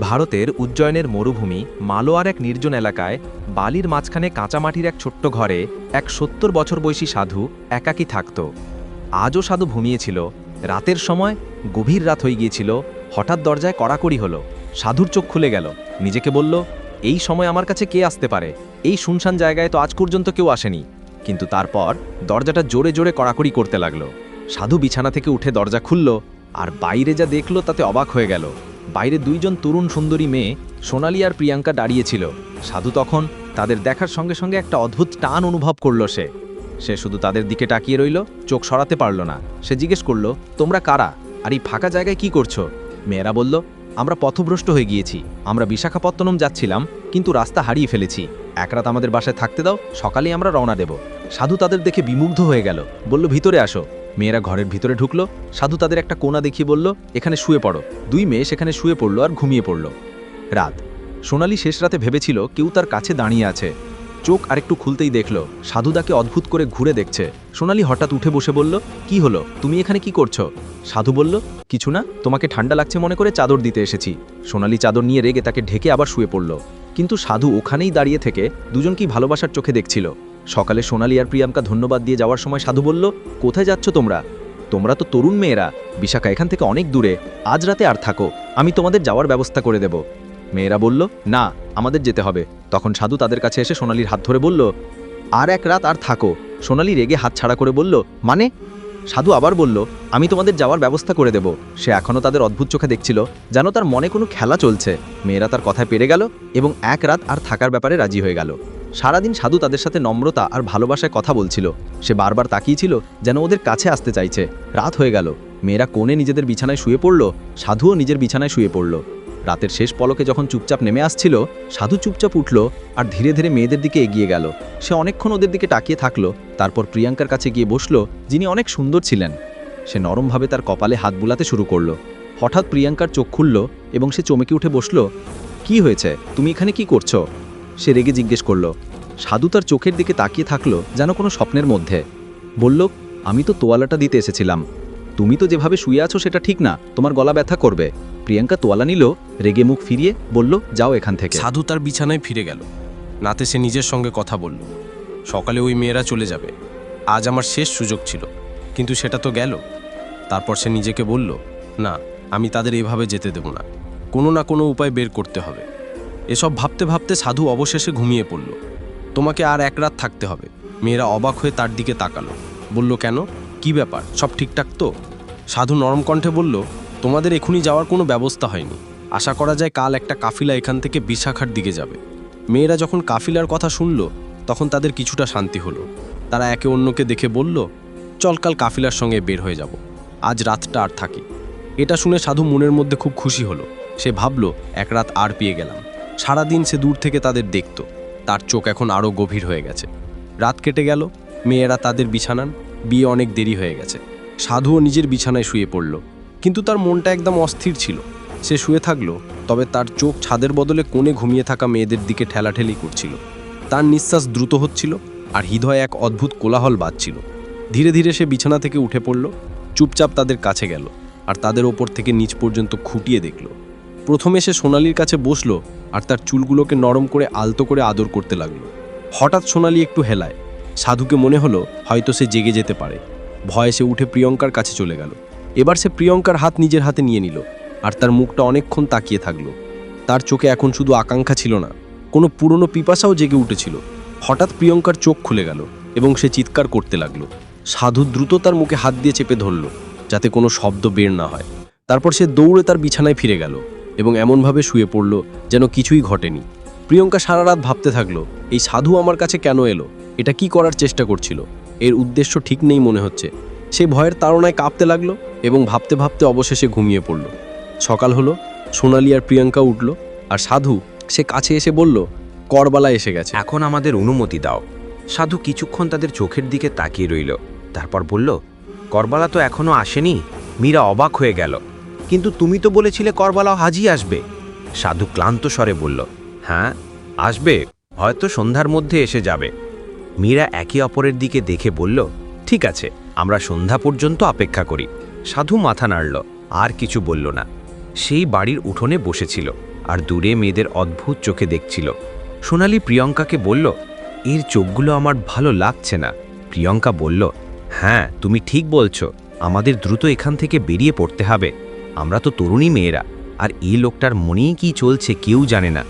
ভারতের উজ্জয়নের মরুভূমি মালোয়ার এক নির্জন এলাকায় বালির মাঝখানে কাঁচামাটির এক ছোট্ট ঘরে এক সত্তর বছর বয়সী সাধু একাকী থাকত। আজও সাধু ঘুমিয়েছিল। রাতের সময় গভীর রাত হয়ে গিয়েছিল। হঠাৎ দরজায় কড়াকড়ি হলো। সাধুর চোখ খুলে গেল। নিজেকে বলল, এই সময় আমার কাছে কে আসতে পারে? এই শুনশান জায়গায় তো আজ পর্যন্ত কেউ আসেনি। কিন্তু তারপর দরজাটা জোরে জোরে কড়াকড়ি করতে লাগল। সাধু বিছানা থেকে উঠে দরজা খুলল আর বাইরে যা দেখল তাতে অবাক হয়ে গেল। বাইরে দুইজন তরুণ সুন্দরী মেয়ে, সোনালি আর প্রিয়াঙ্কা দাঁড়িয়েছিল সাধু তখন তাদের দেখার সঙ্গে সঙ্গে একটা অদ্ভুত টান অনুভব করল সে। সে শুধু তাদের দিকে তাকিয়ে রইল, চোখ সরাতে পারল না। সে জিজ্ঞেস করল, তোমরা কারা? আর এই ফাঁকা জায়গায় কি করছ? মেয়েরা বলল, আমরা পথভ্রষ্ট হয়ে গিয়েছি। আমরা বিশাখাপত্তনম যাচ্ছিলাম, কিন্তু রাস্তা হারিয়ে ফেলেছি। এক রাত আমাদের বাসায় থাকতে দাও, সকালেই আমরা রওনা দেব। সাধু তাদের দেখে বিমুগ্ধ হয়ে গেল, বলল, ভিতরে আসো। মেয়েরা ঘরের ভিতরে ঢুকলো, সাধু তাদের একটা কোনা দেখিয়ে বলল, এখানে শুয়ে পড়ো। দুই মেয়ে সেখানে শুয়ে পড়ল আর ঘুমিয়ে পড়ল। রাত। সোনালি শেষ রাতে ভেবেছিল কেউ তার কাছে দাঁড়িয়ে আছে। চোখ আরেকটু খুলতেই দেখল, সাধু তাকে অদ্ভুত করে ঘুরে দেখছে। সোনালি হঠাৎ উঠে বসে বলল, কি হলো? তুমি এখানে কি করছ? সাধু বলল, কিছু না, তোমাকে ঠান্ডা লাগছে মনে করে চাদর দিতে এসেছি। সোনালি চাদর নিয়ে রেগে তাকে ঢেকে আবার শুয়ে পড়ল। কিন্তু সাধু ওখানেই দাঁড়িয়ে থেকে দুজনকেই ভালোবাসার চোখে দেখছিল। সকালে সোনালি আর প্রিয়াঙ্কা ধন্যবাদ দিয়ে যাওয়ার সময় সাধু বলল, কোথায় যাচ্ছ তোমরা? তোমরা তো তরুণ মেয়েরা। বিশাখা, এখান থেকে অনেক দূরে। আজ রাতে আর থাকো। আমি তোমাদের যাওয়ার ব্যবস্থা করে দেব। মেয়েরা বলল, না, আমাদের যেতে হবে। তখন সাধু তাদের কাছে এসে সোনালির হাত ধরে বলল, আর এক রাত আর থাকো। সোনালি রেগে হাত ছাড়া করে বলল মানে? সাধু আবার বলল, আমি তোমাদের যাওয়ার ব্যবস্থা করে দেব। সে এখনও তাদের অদ্ভুত চোখে দেখছিল, যেন তার মনে কোনো খেলা চলছে। মেয়েরা তার কথায় পেরে গেল এবং এক রাত আর থাকার ব্যাপারে রাজি হয়ে গেল। সারাদিন সাধু তাদের সাথে নম্রতা আর ভালোবাসায় কথা বলছিল। সে বারবার তাকিয়েছিল যেন ওদের কাছে আসতে চাইছে। রাত হয়ে গেল। মেয়েরা কোণে নিজেদের বিছানায় শুয়ে পড়ল। সাধুও নিজের বিছানায় শুয়ে পড়ল। রাতের শেষ পলকে যখন চুপচাপ নেমে আসছিল, সাধু চুপচাপ উঠল আর ধীরে ধীরে মেয়েদের দিকে এগিয়ে গেল। সে অনেকক্ষণ ওদের দিকে তাকিয়ে থাকল, তারপর প্রিয়াঙ্কার কাছে গিয়ে বসল, যিনি অনেক সুন্দর ছিলেন। সে নরমভাবে তার কপালে হাত বুলাতে শুরু করল। হঠাৎ প্রিয়াঙ্কার চোখ খুলল এবং সে চমকে উঠে বসল, কি হয়েছে? তুমি এখানে কি করছ? সে রেগে জিজ্ঞেস করল, সাধু তার চোখের দিকে তাকিয়ে থাকল যেন কোনো স্বপ্নের মধ্যে। বলল, আমি তো তোয়ালাটা দিতে এসেছিলাম। তুমি তো যেভাবে শুয়ে আছো সেটা ঠিক না, তোমার গলা ব্যথা করবে। প্রিয়াঙ্কা তোয়ালা নিল, রেগে মুখ ফিরিয়ে বলল, যাও এখান থেকে। সাধু তার বিছানায় ফিরে গেল। নাতে সে নিজের সঙ্গে কথা বলল, সকালে ওই মেয়েরা চলে যাবে। আজ আমার শেষ সুযোগ ছিল, কিন্তু সেটা তো গেল। তারপর সে নিজেকে বলল, না, আমি তাদের এভাবে যেতে দেব না। কোনো না কোনো উপায় বের করতে হবে। এসব ভাবতে ভাবতে সাধু অবশেষে ঘুমিয়ে পড়ল। তোমাকে আর এক রাত থাকতে হবে। মেয়েরা অবাক হয়ে তার দিকে তাকালো। বলল, কেন? কি ব্যাপার? সব ঠিকঠাক তো? সাধু নরম কণ্ঠে বলল, তোমাদের এখনই যাওয়ার কোনো ব্যবস্থা হয়নি। আশা করা যায় কাল একটা কাফিলা এখান থেকে বিশাখার দিকে যাবে। মেয়েরা যখন কাফিলার কথা শুনল, তখন তাদের কিছুটা শান্তি হলো। তারা একে অন্যকে দেখে বলল, চল কাল কাফিলার সঙ্গে বের হয়ে যাব। আজ রাতটা আর থাকি। এটা শুনে সাধু মনের মধ্যে খুব খুশি হলো। সে ভাবল, এক রাত আর পেয়ে গেলাম। সারাদিন সে দূর থেকে তাদের দেখত। তার চোখ এখন আরও গভীর হয়ে গেছে। রাত কেটে গেল, মেয়েরা তাদের বিছানান, বিয়ে অনেক দেরি হয়ে গেছে। সাধুও নিজের বিছানায় শুয়ে পড়ল। কিন্তু তার মনটা একদম অস্থির ছিল। সে শুয়ে থাকল, তবে তার চোখ ছাদের বদলে কোণে ঘুমিয়ে থাকা মেয়েদের দিকে ঠেলাঠেলি করছিল। তার নিঃশ্বাস দ্রুত হচ্ছিল আর হৃদয়ে এক অদ্ভুত কোলাহল বাজছিল। ধীরে ধীরে সে বিছানা থেকে উঠে পড়ল, চুপচাপ তাদের কাছে গেল আর তাদের ওপর থেকে নিচ পর্যন্ত খুঁটিয়ে দেখল। প্রথমে সে সোনালির কাছে বসল আর তার চুলগুলোকে নরম করে আলতো করে আদর করতে লাগল। হঠাৎ সোনালি একটু হেলায়। সাধুকে মনে হলো হয়তো সে জেগে যেতে পারে। ভয়ে সে উঠে প্রিয়ঙ্কার কাছে চলে গেল। এবার সে প্রিয়ঙ্কার হাত নিজের হাতে নিয়ে নিল আর তার মুখটা অনেকক্ষণ তাকিয়ে থাকল। তার চোখে এখন শুধু আকাঙ্ক্ষা ছিল না, কোনো পুরনো পিপাসাও জেগে উঠেছিল। হঠাৎ প্রিয়ঙ্কার চোখ খুলে গেল এবং সে চিৎকার করতে লাগল। সাধু দ্রুত তার মুখে হাত দিয়ে চেপে ধরল, যাতে কোনো শব্দ বের না হয়। তারপর সে দৌড়ে তার বিছানায় ফিরে গেল। এবং এমনভাবে শুয়ে পড়ল যেন কিছুই ঘটেনি। প্রিয়ঙ্কা সারা রাত ভাবতে থাকল, এই সাধু আমার কাছে কেন এলো? এটা কি করার চেষ্টা করছিল? এর উদ্দেশ্য ঠিক নেই মনে হচ্ছে। সে ভয়ের তাড়নায় কাঁপতে লাগল এবং ভাবতে ভাবতে অবশেষে ঘুমিয়ে পড়ল। সকাল হলো, সোনালি আর প্রিয়াঙ্কা উঠল, আর সাধু সে কাছে এসে বলল, করবালা এসে গেছে। এখন আমাদের অনুমতি দাও। সাধু কিছুক্ষণ তাদের চোখের দিকে তাকিয়ে রইল, তারপর বলল, করবালা তো এখনও আসেনি। মীরা অবাক হয়ে গেল। কিন্তু তুমি তো বলেছিলে করবালাও হাজি আসবে। সাধু ক্লান্ত স্বরে বলল হ্যাঁ আসবে। হয়তো সন্ধ্যার মধ্যে এসে যাবে। মীরা একে অপরের দিকে দেখে বলল, ঠিক আছে, আমরা সন্ধ্যা পর্যন্ত অপেক্ষা করি। সাধু মাথা নাড়ল, আর কিছু বলল না। সেই বাড়ির উঠোনে বসেছিল, আর দূরে মেয়েদের অদ্ভুত চোখে দেখছিল। সোনালি প্রিয়ঙ্কাকে বলল, এর চোখগুলো আমার ভালো লাগছে না। প্রিয়ঙ্কা বলল হ্যাঁ তুমি ঠিক বলছো। আমাদের দ্রুত এখান থেকে বেরিয়ে পড়তে হবে। আমরা তো তরুণী মেয়েরা, আর এই লোকটার মনেই কি চলছে কেউ জানে না।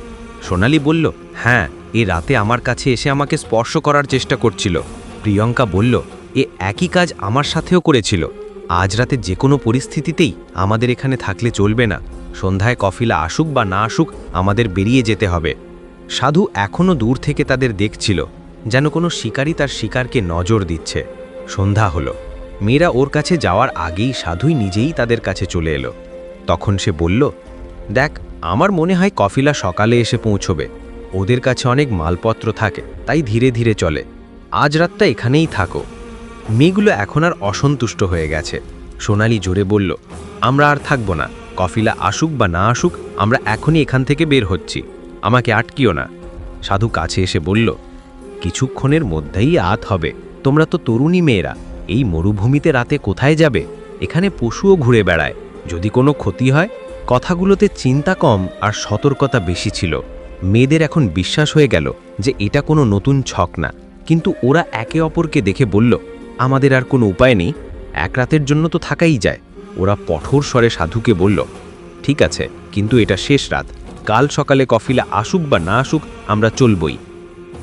সোনালি বলল হ্যাঁ এ রাতে আমার কাছে এসে আমাকে স্পর্শ করার চেষ্টা করছিল। প্রিয়ঙ্কা বলল, এ একই কাজ আমার সাথেও করেছিল। আজ রাতে যে কোনো পরিস্থিতিতেই আমাদের এখানে থাকলে চলবে না। সন্ধ্যায় কফিলা আসুক বা না আসুক, আমাদের বেরিয়ে যেতে হবে। সাধু এখনও দূর থেকে তাদের দেখছিল, যেন কোনো শিকারী তার শিকারকে নজর দিচ্ছে। সন্ধ্যা হলো। মেয়েরা ওর কাছে যাওয়ার আগেই সাধুই নিজেই তাদের কাছে চলে এলো। তখন সে বলল, দেখ, আমার মনে হয় কফিলা সকালে এসে পৌঁছবে। ওদের কাছে অনেক মালপত্র থাকে, তাই ধীরে ধীরে চলে। আজ রাতটা এখানেই থাকো। মেয়েগুলো এখন আর অসন্তুষ্ট হয়ে গেছে। সোনালি জোরে বলল, আমরা আর থাকব না। কফিলা আসুক বা না আসুক, আমরা এখনই এখান থেকে বের হচ্ছি। আমাকে আটকিও না। সাধু কাছে এসে বলল, কিছুক্ষণের মধ্যেই আত হবে। তোমরা তো তরুণী মেয়েরা। এই মরুভূমিতে রাতে কোথায় যাবে? এখানে পশুও ঘুরে বেড়ায়। যদি কোনো ক্ষতি হয়? কথাগুলোতে চিন্তা কম আর সতর্কতা বেশি ছিল। মেয়েদের এখন বিশ্বাস হয়ে গেল যে এটা কোনো নতুন ছক না। কিন্তু ওরা একে অপরকে দেখে বলল, আমাদের আর কোনো উপায় নেই। এক রাতের জন্য তো থাকাই যায়। ওরা কঠোর স্বরে সাধুকে বলল, ঠিক আছে, কিন্তু এটা শেষ রাত। কাল সকালে কফিলা আসুক বা না আসুক, আমরা চলবই।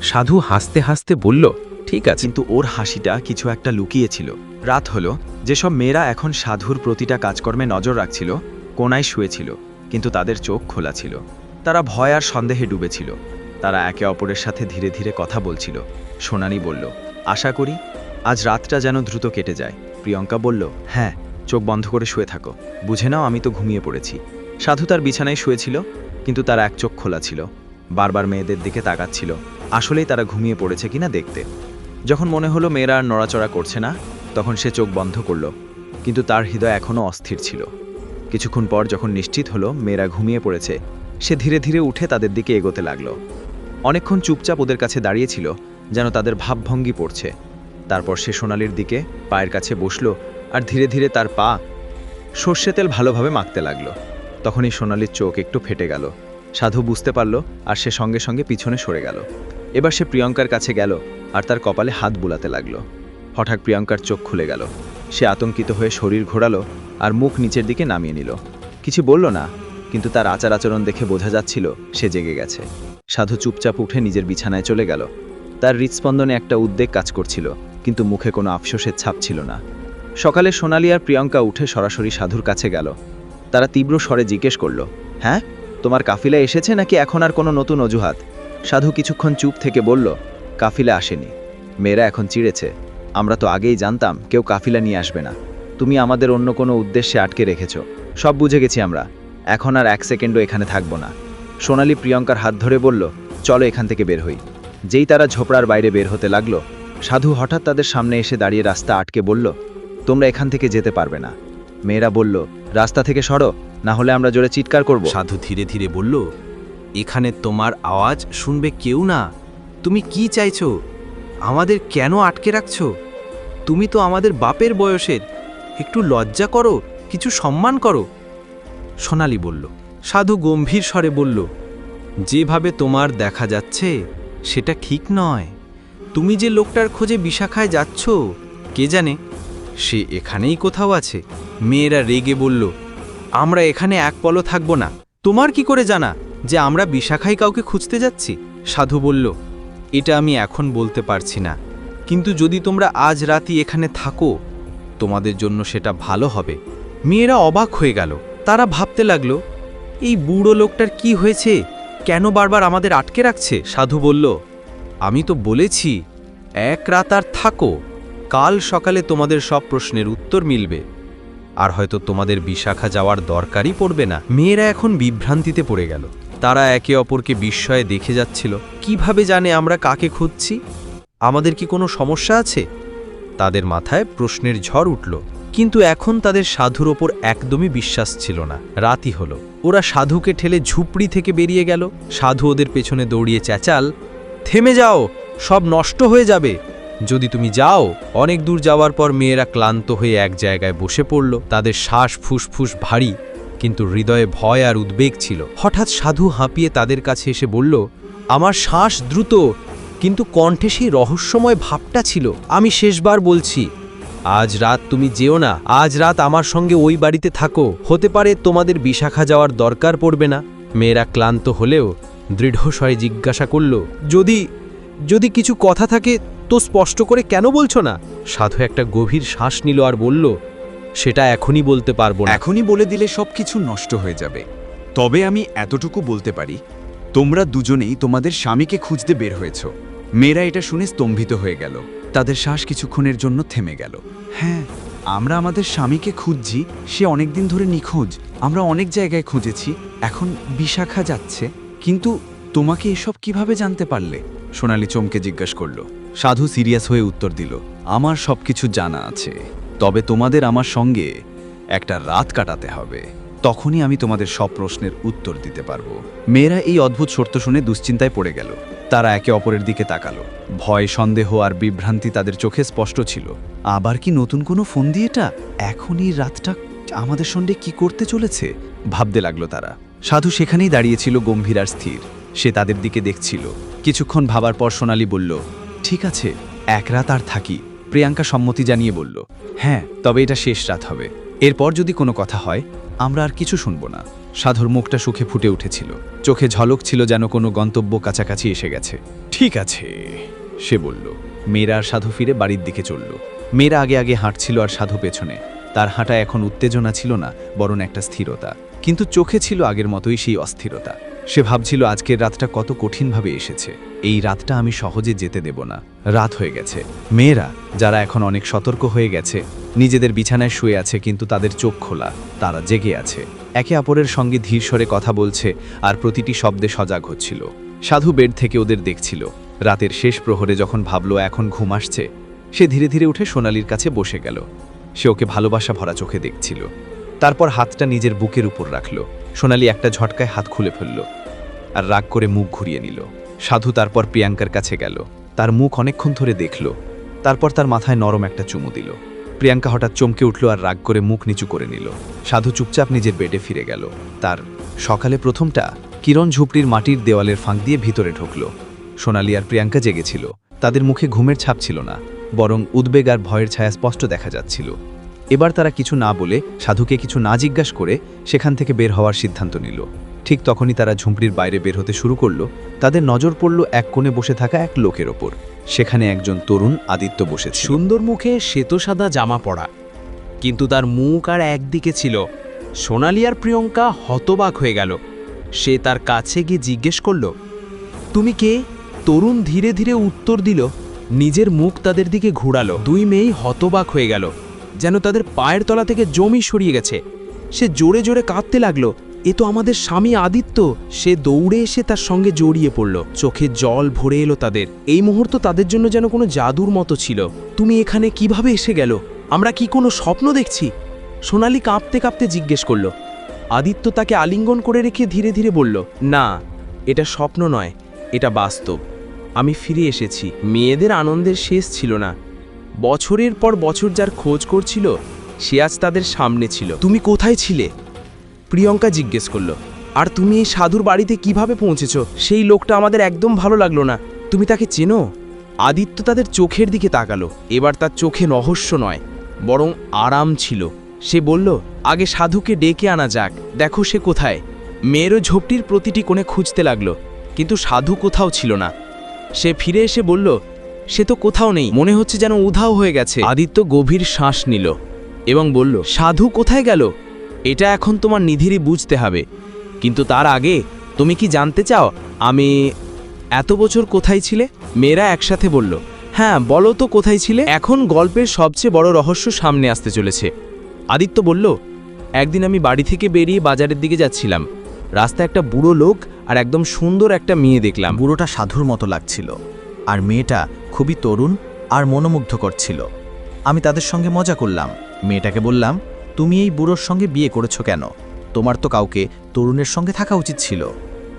সাধু হাসতে হাসতে বলল ঠিক আছে। কিন্তু ওর হাসিটা কিছু একটা লুকিয়েছিল। রাত হলো, যেসব মেয়েরা এখন সাধুর প্রতিটা কাজকর্মে নজর রাখছিল কোনায় শুয়েছিল, কিন্তু তাদের চোখ খোলা ছিল। তারা ভয় আর সন্দেহে ডুবেছিল। তারা একে অপরের সাথে ধীরে ধীরে কথা বলছিল। সোনালি বলল, আশা করি আজ রাতটা যেন দ্রুত কেটে যায়। প্রিয়ঙ্কা বলল হ্যাঁ চোখ বন্ধ করে শুয়ে থাকো। বুঝে নাও আমি তো ঘুমিয়ে পড়েছি। সাধু তার বিছানায় শুয়েছিল, কিন্তু তার এক চোখ খোলা ছিল। বারবার মেয়েদের দিকে তাকাচ্ছিল। আসলেই তারা ঘুমিয়ে পড়েছে কিনা দেখতে। যখন মনে হলো মেয়েরা আর নড়াচড়া করছে না, তখন সে চোখ বন্ধ করল, কিন্তু তার হৃদয় এখনও অস্থির ছিল। কিছুক্ষণ পর যখন নিশ্চিত হলো মেয়েরা ঘুমিয়ে পড়েছে, সে ধীরে ধীরে উঠে তাদের দিকে এগোতে লাগল। অনেকক্ষণ চুপচাপ ওদের কাছে দাঁড়িয়েছিল, যেন তাদের ভাবভঙ্গি পড়ছে। তারপর সে সোনালির দিকে, পায়ের কাছে বসল আর ধীরে ধীরে তার পা সর্ষে তেল ভালোভাবে মাখতে লাগল। তখনই সোনালির চোখ একটু ফেটে গেল। সাধু বুঝতে পারল আর সে সঙ্গে সঙ্গে পিছনে সরে গেল। এবার সে প্রিয়ঙ্কার কাছে গেল আর তার কপালে হাত বুলাতে লাগল। হঠাৎ প্রিয়ঙ্কার চোখ খুলে গেল। সে আতঙ্কিত হয়ে শরীর ঘোরালো আর মুখ নিচের দিকে নামিয়ে নিল। কিছু বলল না, কিন্তু তার আচার আচরণ দেখে বোঝা যাচ্ছিল সে জেগে গেছে। সাধু চুপচাপ উঠে নিজের বিছানায় চলে গেল। তার হৃৎস্পন্দনে একটা উদ্বেগ কাজ করছিল, কিন্তু মুখে কোনো আফসোসের ছাপ ছিল না। সকালে সোনালি আর প্রিয়ঙ্কা উঠে সরাসরি সাধুর কাছে গেল। তারা তীব্র স্বরে জিজ্ঞেস করল হ্যাঁ তোমার কাফিলা এসেছে নাকি এখন আর কোনো নতুন অজুহাত? সাধু কিছুক্ষণ চুপ থেকে বলল কাফিলা আসেনি। মেয়েরা এখন চিড়েছে। আমরা তো আগেই জানতাম কেউ কাফিলা নিয়ে আসবে না। তুমি আমাদের অন্য কোনো উদ্দেশ্যে আটকে রেখেছ। সব বুঝে গেছি আমরা। এখন আর এক সেকেন্ডও এখানে থাকব না। সোনালি প্রিয়ঙ্কার হাত ধরে বলল, চলো এখান থেকে বের হই। যেই তারা ঝোপড়ার বাইরে বের হতে লাগল, সাধু হঠাৎ তাদের সামনে এসে দাঁড়িয়ে রাস্তা আটকে বলল, তোমরা এখান থেকে যেতে পারবে না। মেয়েরা বলল, রাস্তা থেকে সরো, না হলে আমরা জোরে চিৎকার করব। সাধু ধীরে ধীরে বলল, এখানে তোমার আওয়াজ শুনবে কেউ না। তুমি কি চাইছো? আমাদের কেন আটকে রাখছো? তুমি তো আমাদের বাপের বয়সের। একটু লজ্জা করো, কিছু সম্মান করো। সোনালি বলল। সাধু গম্ভীর স্বরে বলল, যেভাবে তোমার দেখা যাচ্ছে, সেটা ঠিক নয়। তুমি যে লোকটার খোঁজে বিশাখায় যাচ্ছ, কে জানে? সে এখানেই কোথাও আছে। মেয়েরা রেগে বলল, আমরা এখানে এক পলও থাকব না। তোমার কি করে জানা যে আমরা বিশাখায় কাউকে খুঁজতে যাচ্ছি? সাধু বলল এটা আমি এখন বলতে পারছি না। কিন্তু যদি তোমরা আজ রাতই এখানে থাকো, তোমাদের জন্য সেটা ভালো হবে। মেয়েরা অবাক হয়ে গেল। তারা ভাবতে লাগল, এই বুড়ো লোকটার কি হয়েছে? কেন বারবার আমাদের আটকে রাখছে? সাধু বলল, আমি তো বলেছি, এক রাত আর থাকো। কাল সকালে তোমাদের সব প্রশ্নের উত্তর মিলবে। আর হয়তো তোমাদের বিশাখা যাওয়ার দরকারই পড়বে না। মেয়েরা এখন বিভ্রান্তিতে পড়ে গেল। তারা একে অপরকে বিস্ময়ে দেখে যাচ্ছিল। কীভাবে জানে আমরা কাকে খুঁজছি? আমাদের কি কোনো সমস্যা আছে? তাদের মাথায় প্রশ্নের ঝড় উঠল। কিন্তু এখন তাদের সাধুর ওপর একদমই বিশ্বাস ছিল না। রাতি হলো। ওরা সাধুকে ঠেলে ঝুপড়ি থেকে বেরিয়ে গেল। সাধু ওদের পেছনে দৌড়িয়ে চেঁচাল, থেমে যাও, সব নষ্ট হয়ে যাবে। যদি তুমি যাও, অনেক দূর যাওয়ার পর মেয়েরা ক্লান্ত হয়ে এক জায়গায় বসে পড়ল। তাদের শ্বাস ফুসফুস ভারী। কিন্তু হৃদয়ে ভয় আর উদ্বেগ ছিল। হঠাৎ সাধু হাঁপিয়ে তাদের কাছে এসে বলল, আমার শ্বাস দ্রুত, কিন্তু কণ্ঠে সেই রহস্যময় ভাবটা ছিল। আমি শেষবার বলছি, আজ রাত তুমি যেও না, আজ রাত আমার সঙ্গে ওই বাড়িতে থাকো। হতে পারে তোমাদের বিশাখা যাওয়ার দরকার পড়বে না। মেয়েরা ক্লান্ত হলেও দৃঢ়স্বরে জিজ্ঞাসা করল, যদি যদি কিছু কথা থাকে, তো স্পষ্ট করে কেন বলছো না? সাধু একটা গভীর শ্বাস নিল আর বলল সেটা এখনই বলতে পারব না। এখনই বলে দিলে সবকিছু নষ্ট হয়ে যাবে। তবে আমি এতটুকু বলতে পারি, তোমরা দুজনেই তোমাদের স্বামীকে খুঁজতে বের হয়েছ। মেয়েরা এটা শুনে স্তম্ভিত হয়ে গেল। তাদের শ্বাস কিছুক্ষণের জন্য থেমে গেল। হ্যাঁ আমরা আমাদের স্বামীকে খুঁজছি, সে অনেকদিন ধরে নিখোঁজ। আমরা অনেক জায়গায় খুঁজেছি, এখন বিশাখা যাচ্ছে। কিন্তু তোমাকে এসব কীভাবে জানতে পারলে? সোনালি চমকে জিজ্ঞেস করল। সাধু সিরিয়াস হয়ে উত্তর দিল, আমার সবকিছু জানা আছে। তবে তোমাদের আমার সঙ্গে একটা রাত কাটাতে হবে। তখনই আমি তোমাদের সব প্রশ্নের উত্তর দিতে পারব। মেয়েরা এই অদ্ভুত শর্ত শুনে দুশ্চিন্তায় পড়ে গেল। তারা একে অপরের দিকে তাকালো। ভয়, সন্দেহ আর বিভ্রান্তি তাদের চোখে স্পষ্ট ছিল। আবার কি নতুন কোনো ফোন দিয়েটা এখনই রাতটা আমাদের সঙ্গে কি করতে চলেছে? ভাবতে লাগল তারা। সাধু সেখানেই দাঁড়িয়েছিল গম্ভীর আর স্থির। সে তাদের দিকে দেখছিল। কিছুক্ষণ ভাবার পর সোনালি বলল, ঠিক আছে, এক রাত আর থাকি। প্রিয়াঙ্কা সম্মতি জানিয়ে বলল হ্যাঁ তবে এটা শেষ রাত হবে। এরপর যদি কোনো কথা হয়, আমরা আর কিছু শুনব না। সাধুর মুখটা সুখে ফুটে উঠেছিল। চোখে ঝলক ছিল যেন কোনো গন্তব্য কাছাকাছি এসে গেছে। ঠিক আছে, সে বলল। মেয়েরা আর সাধু ফিরে বাড়ির দিকে চলল। মেয়েরা আগে আগে হাঁটছিল আর সাধু পেছনে। তার হাঁটা এখন উত্তেজনা ছিল না, বরং একটা স্থিরতা। কিন্তু চোখে ছিল আগের মতোই সেই অস্থিরতা। সে ভাবছিল আজকের রাতটা কত কঠিনভাবে এসেছে। এই রাতটা আমি সহজে যেতে দেব না। রাত হয়ে গেছে। মেয়েরা, যারা এখন অনেক সতর্ক হয়ে গেছে, নিজেদের বিছানায় শুয়ে আছে কিন্তু তাদের চোখ খোলা। তারা জেগে আছে। একে অপরের সঙ্গে ধীর স্বরে কথা বলছে আর প্রতিটি শব্দে সজাগ হচ্ছিল। সাধু বেড থেকে ওদের দেখছিল। রাতের শেষ প্রহরে যখন ভাবলো এখন ঘুম আসছে, সে ধীরে ধীরে উঠে সোনালির কাছে বসে গেল। সে ওকে ভালোবাসা ভরা চোখে দেখছিল। তারপর হাতটা নিজের বুকের উপর রাখল। সোনালি একটা ঝটকায় হাত খুলে ফেলল আর রাগ করে মুখ ঘুরিয়ে নিল। সাধু তারপর প্রিয়াঙ্কার কাছে গেল। তার মুখ অনেকক্ষণ ধরে দেখল। তারপর তার মাথায় নরম একটা চুমু দিল। প্রিয়াঙ্কা হঠাৎ চমকে উঠল আর রাগ করে মুখ নিচু করে নিল। সাধু চুপচাপ নিজের বেডে ফিরে গেল। তার সকালে প্রথমটা কিরণ ঝুপড়ির মাটির দেওয়ালের ফাঁক দিয়ে ভিতরে ঢুকল। সোনালি আর প্রিয়াঙ্কা জেগেছিল। তাদের মুখে ঘুমের ছাপ ছিল না, বরং উদ্বেগ আর ভয়ের ছায়া স্পষ্ট দেখা যাচ্ছিল। এবার তারা কিছু না বলে সাধুকে কিছু না জিজ্ঞাস করে সেখান থেকে বের হওয়ার সিদ্ধান্ত নিল। ঠিক তখনই তারা ঝুঁপড়ির বাইরে বের হতে শুরু করল। তাদের নজর পড়ল এক কোণে বসে থাকা এক লোকের ওপর। সেখানে একজন তরুণ আদিত্য বসেছিল। সুন্দর মুখে শ্বেত সাদা জামা পরা, কিন্তু তার মুখ আর একদিকে ছিল। সোনালি আর প্রিয়ঙ্কা হতবাক হয়ে গেল। সে তার কাছে গিয়ে জিজ্ঞেস করল, তুমি কে? তরুণ ধীরে ধীরে উত্তর দিল, নিজের মুখ তাদের দিকে ঘুরালো। দুই মেয়েই হতবাক হয়ে গেল। যেন তাদের পায়ের তলা থেকে জমি সরিয়ে গেছে। সে জোরে জোরে কাঁদতে লাগল। এ তো আমাদের স্বামী আদিত্য। সে দৌড়ে এসে তার সঙ্গে জড়িয়ে পড়ল। চোখে জল ভরে এলো তাদের। এই মুহূর্ত তাদের জন্য যেন কোনো জাদুর মতো ছিল। তুমি এখানে কীভাবে এসে গেল? আমরা কি কোনো স্বপ্ন দেখছি? সোনালি কাঁপতে কাঁপতে জিজ্ঞেস করল। আদিত্য তাকে আলিঙ্গন করে রেখে ধীরে ধীরে বলল, না, এটা স্বপ্ন নয়। এটা বাস্তব। আমি ফিরে এসেছি। মেয়েদের আনন্দের শেষ ছিল না। বছরের পর বছর যার খোঁজ করছিল, সে আজ তাদের সামনে ছিল। তুমি কোথায় ছিলে? প্রিয়ঙ্কা জিজ্ঞেস করল। আর তুমি এই সাধুর বাড়িতে কীভাবে পৌঁছেছ? সেই লোকটা আমাদের একদম ভালো লাগল না। তুমি তাকে চেনো? আদিত্য তাদের চোখের দিকে তাকালো। এবার তার চোখে রহস্য নয়, বরং আরাম ছিল। সে বলল, আগে সাধুকে ডেকে আনা যাক, দেখো সে কোথায়। মেয়েরও ঝোপটির প্রতিটি কোণে খুঁজতে লাগল, কিন্তু সাধু কোথাও ছিল না। সে ফিরে এসে বলল সে তো কোথাও নেই। মনে হচ্ছে যেন উধাও হয়ে গেছে। আদিত্য গভীর শ্বাস নিল এবং বলল, সাধু কোথায় গেল? এটা এখন তোমার নিধিরই বুঝতে হবে। কিন্তু তার আগে তুমি কি জানতে চাও, আমি এত বছর কোথায় ছিলে? মেয়েরা একসাথে বলল হ্যাঁ বলো তো কোথায় ছিলে? এখন গল্পের সবচেয়ে বড় রহস্য সামনে আসতে চলেছে। আদিত্য বলল, একদিন আমি বাড়ি থেকে বেরিয়ে বাজারের দিকে যাচ্ছিলাম। রাস্তায় একটা বুড়ো লোক আর একদম সুন্দর একটা মেয়ে দেখলাম। বুড়োটা সাধুর মতো লাগছিল। আর মেয়েটা খুবই তরুণ আর মনোমুগ্ধকর ছিল। আমি তাদের সঙ্গে মজা করলাম। মেয়েটাকে বললাম, তুমি এই বুড়োর সঙ্গে বিয়ে করেছ কেন? তোমার তো কাউকে তরুণের সঙ্গে থাকা উচিত ছিল।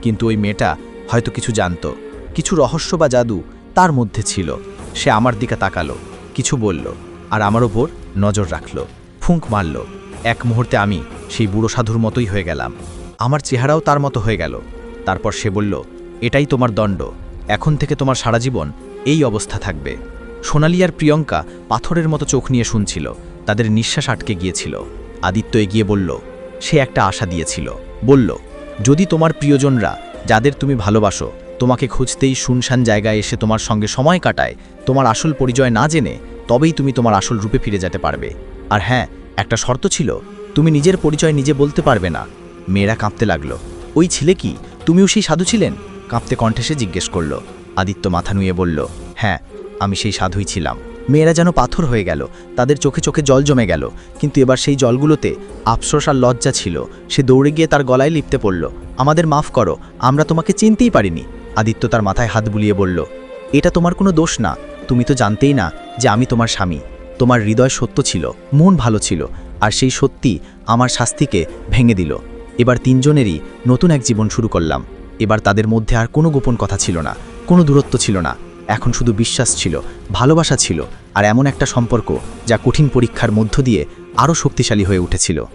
কিন্তু ওই মেয়েটা হয়তো কিছু জানতো। কিছু রহস্য বা জাদু তার মধ্যে ছিল। সে আমার দিকে তাকালো, কিছু বলল আর আমার ওপর নজর রাখল, ফুঁক মারল। এক মুহূর্তে আমি সেই বুড়ো সাধুর মতোই হয়ে গেলাম। আমার চেহারাও তার মতো হয়ে গেল। তারপর সে বলল, এটাই তোমার দণ্ড। এখন থেকে তোমার সারা জীবন এই অবস্থা থাকবে। সোনালি আর প্রিয়ঙ্কা পাথরের মতো চোখ নিয়ে শুনছিল, তাদের নিঃশ্বাস আটকে গিয়েছিল। আদিত্য এগিয়ে বলল, সে একটা আশা দিয়েছিল। বলল, যদি তোমার প্রিয়জনরা, যাদের তুমি ভালোবাসো, তোমাকে খুঁজতেই শুনশান জায়গায় এসে তোমার সঙ্গে সময় কাটায়, তোমার আসল পরিচয় না জেনে, তবেই তুমি তোমার আসল রূপে ফিরে যেতে পারবে। আর হ্যাঁ একটা শর্ত ছিল, তুমি নিজের পরিচয় নিজে বলতে পারবে না। মেয়েরা কাঁপতে লাগল, ওই ছেলে কি? তুমিও সেই সাধু ছিলেন? কাঁপতে কণ্ঠে সে জিজ্ঞেস করল। আদিত্য মাথা নুয়ে বলল হ্যাঁ আমি সেই সাধুই ছিলাম। মেয়েরা যেন পাথর হয়ে গেল, তাদের চোখে চোখে জল জমে গেল, কিন্তু এবার সেই জলগুলোতে আফসোস আর লজ্জা ছিল। সে দৌড়ে গিয়ে তার গলায় লিপতে পড়ল, আমাদের মাফ করো, আমরা তোমাকে চিনতেই পারিনি। আদিত্য তার মাথায় হাত বুলিয়ে বলল, এটা তোমার কোনো দোষ না, তুমি তো জানতেই না যে আমি তোমার স্বামী। তোমার হৃদয় সত্য ছিল, মন ভালো ছিল, আর সেই সত্যি আমার শাস্তিকে ভেঙে দিল। এবার তিনজনেরই নতুন এক জীবন শুরু করলাম। এবার তাদের মধ্যে আর কোনো গোপন কথা ছিল না, কোনো দূরত্ব ছিল না। এখন শুধু বিশ্বাস ছিল, ভালোবাসা ছিল, আর এমন একটা সম্পর্ক যা কঠিন পরীক্ষার মধ্য দিয়ে আরও শক্তিশালী হয়ে উঠেছিল।